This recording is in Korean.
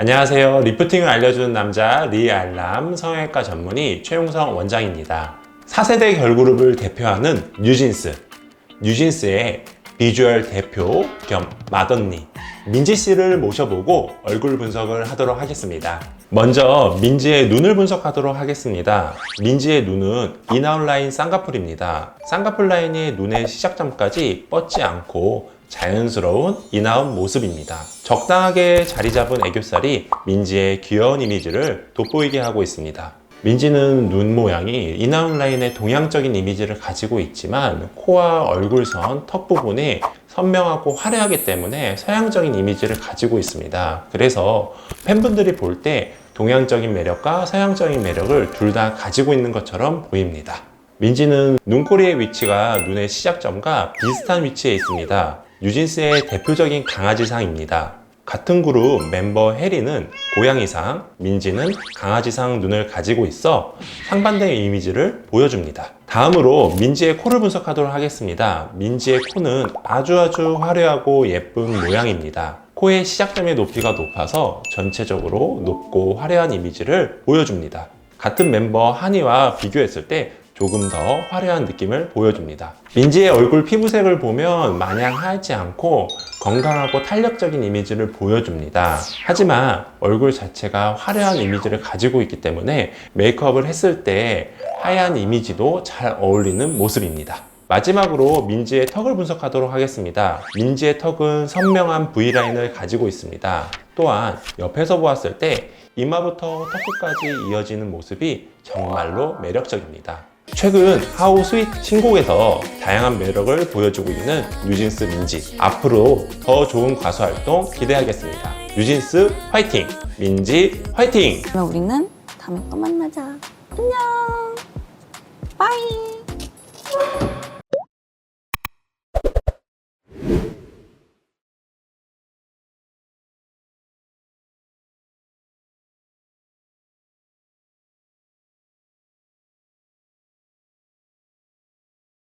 안녕하세요. 리프팅을 알려주는 남자 리알람 성형외과 전문의 최용성 원장입니다. 4세대 걸그룹을 대표하는 뉴진스. 뉴진스의 비주얼 대표 겸 맏언니 민지 씨를 모셔보고 얼굴 분석을 하도록 하겠습니다. 먼저 민지의 눈을 분석하도록 하겠습니다. 민지의 눈은 인아웃 라인 쌍꺼풀입니다. 쌍꺼풀 라인이 눈의 시작점까지 뻗지 않고 자연스러운 인아웃 모습입니다. 적당하게 자리 잡은 애교살이 민지의 귀여운 이미지를 돋보이게 하고 있습니다. 민지는 눈 모양이 인아웃 라인의 동양적인 이미지를 가지고 있지만 코와 얼굴선, 턱 부분이 선명하고 화려하기 때문에 서양적인 이미지를 가지고 있습니다. 그래서 팬분들이 볼 때 동양적인 매력과 서양적인 매력을 둘 다 가지고 있는 것처럼 보입니다. 민지는 눈꼬리의 위치가 눈의 시작점과 비슷한 위치에 있습니다. 뉴진스의 대표적인 강아지상입니다. 같은 그룹 멤버 해리는 고양이상, 민지는 강아지상 눈을 가지고 있어 상반된 이미지를 보여줍니다. 다음으로 민지의 코를 분석하도록 하겠습니다. 민지의 코는 아주 아주 화려하고 예쁜 모양입니다. 코의 시작점의 높이가 높아서 전체적으로 높고 화려한 이미지를 보여줍니다. 같은 멤버 한이와 비교했을 때 조금 더 화려한 느낌을 보여줍니다. 민지의 얼굴 피부색을 보면 마냥 하얗지 않고 건강하고 탄력적인 이미지를 보여줍니다. 하지만 얼굴 자체가 화려한 이미지를 가지고 있기 때문에 메이크업을 했을 때 하얀 이미지도 잘 어울리는 모습입니다. 마지막으로 민지의 턱을 분석하도록 하겠습니다. 민지의 턱은 선명한 V라인을 가지고 있습니다. 또한 옆에서 보았을 때 이마부터 턱끝까지 이어지는 모습이 정말로 매력적입니다. 최근 하우 스윗 신곡에서 다양한 매력을 보여주고 있는 뉴진스 민지. 앞으로 더 좋은 가수 활동 기대하겠습니다. 뉴진스 화이팅! 민지 화이팅! 그러면 우리는 다음에 또 만나자. 안녕. 빠이.